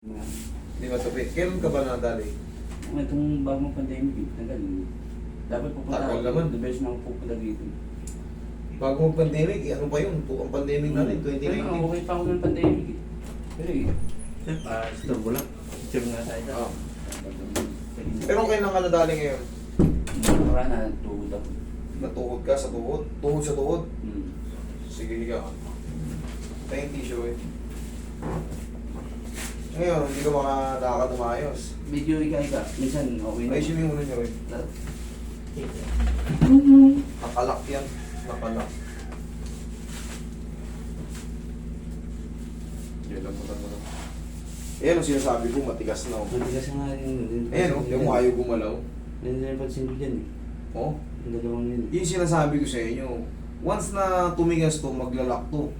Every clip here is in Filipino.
Hindi matupi. Kailan ka ba nadali? Ang itong bagong pandemic, tagal. Dapat pupunta Tagal ako. naman. The best na ako pupunta dito. Bago mag pandemic, eh, ano ba yun? Tu- Ang pandemic na rin, Pero 2019. okay pa ako ng pandemic eh. Pero eh, sir, ah, ko lang. Picture nga tayo. Ah. Pero kailan ka nadali ngayon? Nakaraan na, tuhod ako. Natuhod ka sa tuhod? Tuhod sa tuhod? Hmm. Sige, higa ka. Yung tissue eh. Ngayon, hindi ka makadakad umayos. Medyo ika-ika. Minsan, okay na. Ayusin mo yung ulo niyo eh. Mm-hmm. Nakalak yan. Nakalak. Yan lang mo lang. Ayan ang sinasabi ko, matigas na. oh. Matigas nga rin. Ayan o, yung ayaw gumalaw. Hindi na pansin ko dyan eh. Oh, Ang dalawang yun. yung sinasabi ko sa inyo. Once na tumigas to, maglalak to.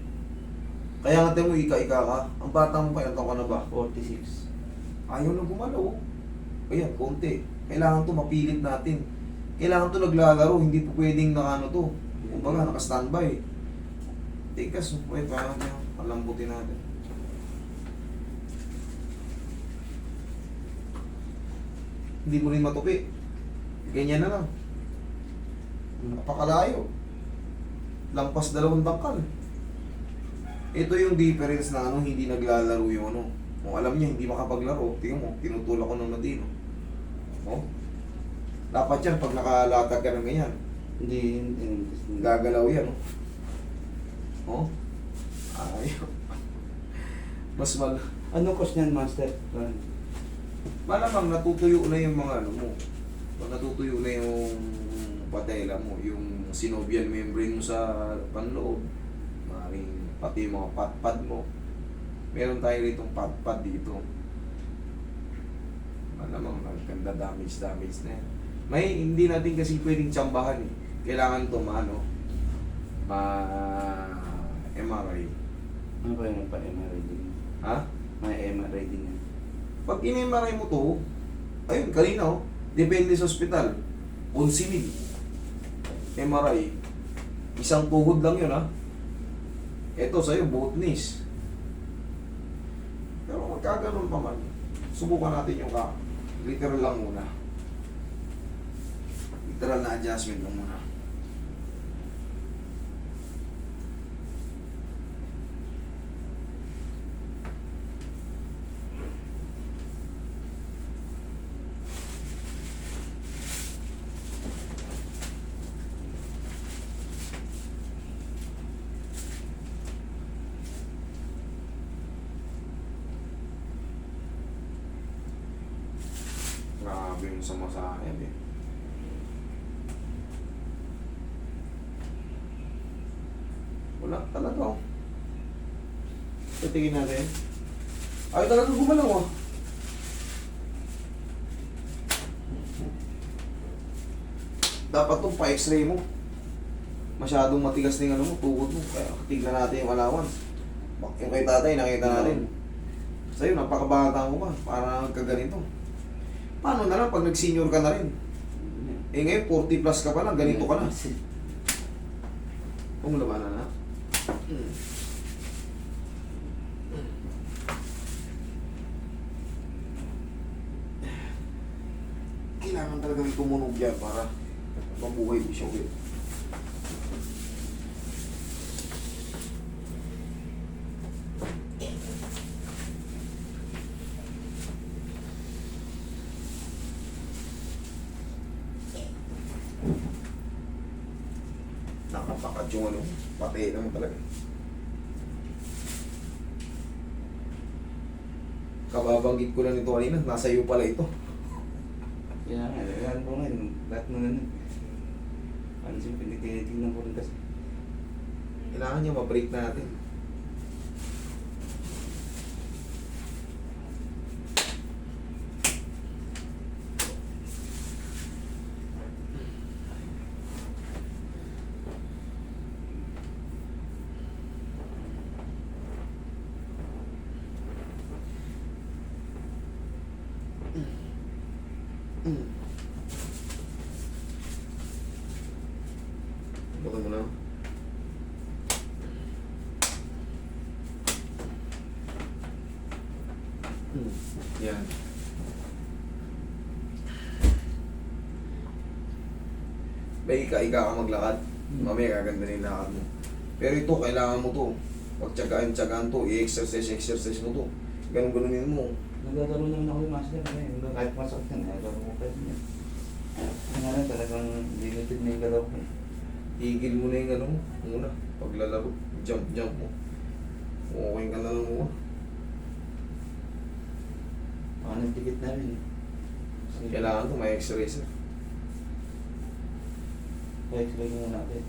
Kaya nga tayo mo, ika-ika ka. Ang bata mo pa, ilang taon ka na ba? 46. Ayaw na gumalaw. Ayan, konti. Kailangan to mapilit natin. Kailangan to naglalaro, hindi po pwedeng nakano to. Kumbaga, naka-standby. Tikas, wait, parang yan. Palambutin natin. Hindi mo rin matupi. Ganyan na lang. Napakalayo. Lampas dalawang dangkal. Ito yung difference na ano, hindi naglalaro yung ano. Kung alam niya, hindi makapaglaro, tingnan mo, tinutulak ko ng nadino. Oh. Dapat yan, pag nakalatag ka ng ganyan, Hindi, hindi. hindi. gagalaw yan, oh. Oh. Ayaw. Mas mal... Ano cost niyan, master? Malamang natutuyo na yung mga ano mo. Pag natutuyo na yung patela mo, yung synovial membrane mo sa panloob, pati yung mga patpad mo. Meron tayo rito patpad dito. Malamang maganda damage damage na yan. May hindi natin kasi pwedeng tsambahan eh. Kailangan to maano ma MRI. Ano ba yung pa-MRI din? Ha? May MRI din yan. Pag in-MRI mo to, ayun, kanina oh, depende sa ospital. 11,000. MRI. Isang tuhod lang yun ha. Ito sa'yo, both knees. Pero magkaganon pa man, subukan natin yung ka. Literal lang muna. Literal na adjustment lang muna. Grabe yung sama sa akin eh. Wala talaga oh. Titingin natin. Ay talaga gumalaw ah. Dapat itong pa-x-ray mo. Masyadong matigas na yung ano mo, tuhod mo. Kaya tignan natin yung allowance. Yung kay tatay, nakita natin. Sa'yo, napakabata mo pa. Para kaganito. Paano na lang pag nag-senior ka na rin? Eh ngayon, 40 plus ka pa lang, ganito ka na. Kung labanan na. Hmm. Kailangan talaga may tumunog yan para mabuhay mo siya ulit. Nakapakat yung ano, pati naman talaga. Kababanggit ko lang nito kanina, nasa iyo pala ito. Kaya nga, alam ko ngayon, lahat ng ano. Ano siya, pinitinitingnan ko rin kasi. Kailangan niya ma-break natin. Mm. Bukan mo na. Hmm. Yan. May ika-ika ka maglakad. Mamaya gaganda na yung lakad mo. Pero ito, kailangan mo to. Pag tsagaan-tsagaan to, i-exercise, exercise mo to. Ganun-ganunin mo. Naglalaro naman ako yung master eh. Hanggang kahit masakit na, laro ko pa yan. Ang nga talagang limited na yung galaw ko. eh. Tigil mo na yung ano. Muna. Paglalaro. Jump, jump mo. Okay ka na lang mo. Baka nagdikit na rin. eh. Kailangan to, may x-ray sir. Pa-explain muna natin.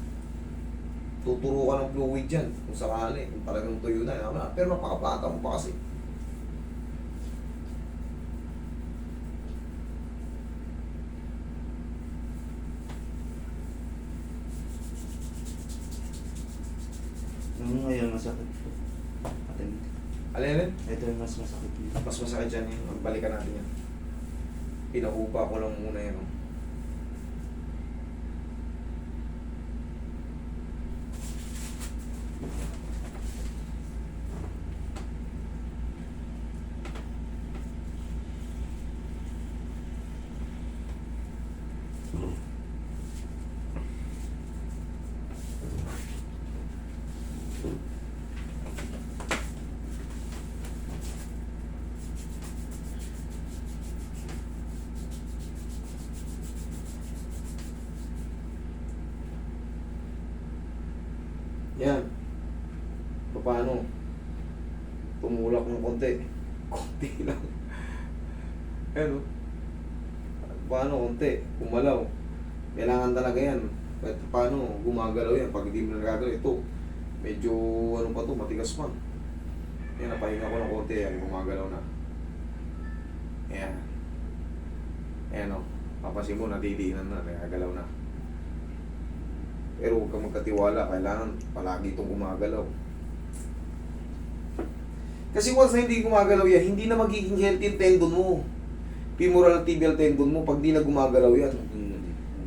Tuturo ka ng fluid dyan. Kung sakali. Kung talagang tuyo na. Pero napakabata mo pa kasi. Yung ngayon masakit ito. Atin. Alin? Ito yung mas masakit. Mas masakit dyan yun. Magbalikan natin yan. Pinahupa ko lang muna yan. Yan. Paano? Tumulak ng konti. Konti lang. Ayan o. Paano konti? Kumalaw. Kailangan talaga yan. Kahit paano, gumagalaw yan. Pag hindi mo na nagagalaw, ito. Medyo ano pa to, matigas pa. Yan, napahinga ko ng konti. Yan, gumagalaw na. Ayan. Ayan o. Papasin mo, nadidiinan na, nagagalaw na. Pero huwag kang magkatiwala, kailangan palagi itong gumagalaw. Kasi once na hindi gumagalaw yan, hindi na magiging healthy tendon mo. Femoral tibial tendon mo pag di na gumagalaw yan.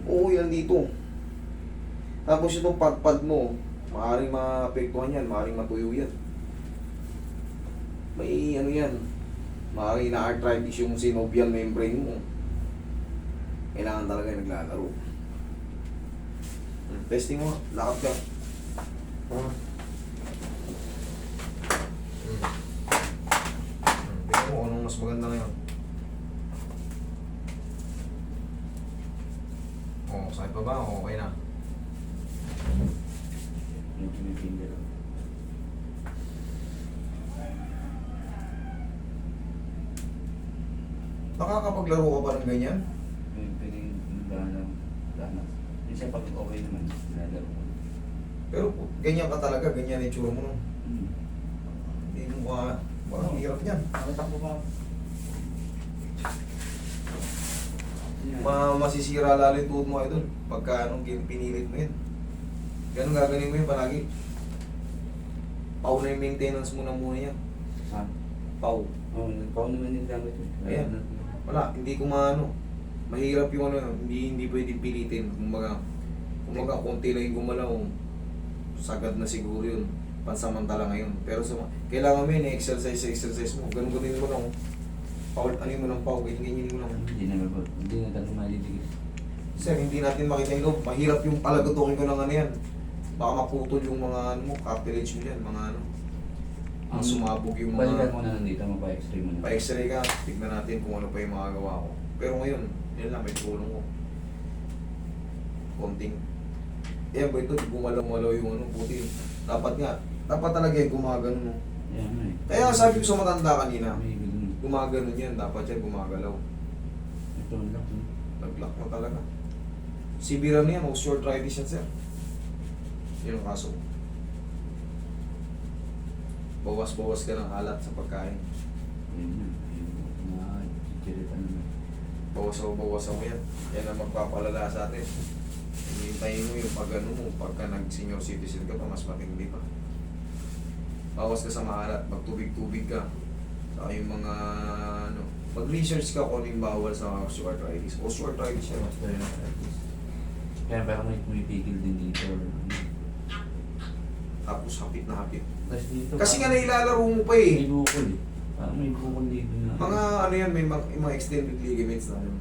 Oo, yan dito. Tapos itong padpad mo, maaaring maapektuhan yan, maaaring matuyo yan. May ano yan, maaaring na-arthritis yung synovial membrane mo. Kailangan talaga naglalaro. Hmm, Testing mo, lakad ka. Hmm. Hmm, Tingnan mo anong mas maganda ngayon. Oh, sakit pa ba? Okay na. May finger ako. Nakakapaglaro ka pa ng ganyan? Minsan pag okay naman, nilalaro ko. Pero ganyan ka talaga, ganyan yung tsura mo no? Hmm. Hindi mo ka, parang hirap yan. Nakatakbo pa. Ma masisira lalo yung tuhod mo idol pagka anong pinilit mo yun. Ganun gaganin mo yun palagi. Pau na yung maintenance mo na muna yan. Ha? Pau. Oo, nagpao naman yung gamit ko. Ayan. Wala, hindi ko maano. Mahirap yung ano, hindi hindi pwedeng pilitin. Kumbaga, kumbaga konti lang yung gumalaw. Sagad na siguro yun. Pansamantala ngayon. Pero sa kailangan mo yun, exercise exercise mo. Ganun ganun mo lang. Paul, ano mo ng pau, ganyan mo lang. Hindi na mag hindi na talaga maliligid. Sir, hindi natin makita yung loob. Mahirap yung palagutukin ko ng ano yan. Baka maputol yung mga ano mo, cartilage mo yan, mga ano. Ang sumabog yung Balikan mga... mo na nandito, magpa-x-ray mo na. Pa-x-ray ka, tignan natin kung ano pa yung magagawa ko. Pero ngayon, yan lang, may tulong ko. Konting. Yan ba ito, gumalaw-malaw yung ano, puti. Dapat nga, dapat talaga yung gumagano mo. Nga eh. Kaya sabi ko sa matanda kanina, May ganun. gumagano yan, dapat yan gumagalaw. Ito ang lock. no? Nag-lock mo talaga. Sibira na yan, osteoarthritis yan, sir. Yun ang kaso. Bawas-bawas ka ng alat sa pagkain. Yun yun. Yung mga chichirita naman. Bawas-bawas mo yan. Yan ang magpapalala sa atin. Hintayin mo yung pag ano mo, pagka nag-senior citizen ka pa, mas matindi pa. Bawas ka sa maalat, magtubig-tubig ka. Saka yung mga ano, mag-research ka kung ano yung bawal sa osteoarthritis. Osteoarthritis yan. Osteoarthritis. Kaya parang may pumipigil din dito. or ano. Tapos hapit na hapit. Tapos dito. Kasi nga parang nailalaro mo pa eh. May bukol eh. Parang may bukol dito na. Mga ano yan, may mga, mga extended ligaments na ano.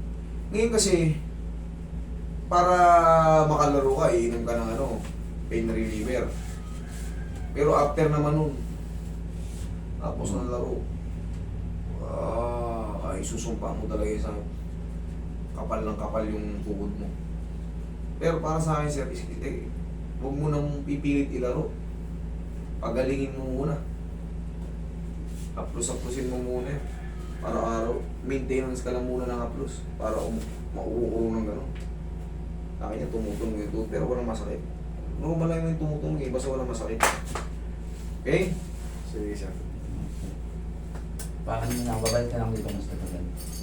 Ngayon kasi, para makalaro ka, iinom ka ng ano, pain reliever. Pero after naman nun, tapos ng laro, ah, ay susumpa mo talaga sa kapal ng kapal yung tuhod mo. Pero para sa akin, sir, is, eh, huwag mo nang pipilit ilaro. Pagalingin mo muna. Aplos-aplosin mo muna yun. Araw-araw. Maintenance ka lang muna ng aplos. Para um, mauukuro ng gano'n. Akin niya tumutunog ito, pero walang masakit. Normal lang yung tumutunog eh, basta walang masakit. Okay? Sige, sir. Parang nang babalik ka lang dito mas tatagal.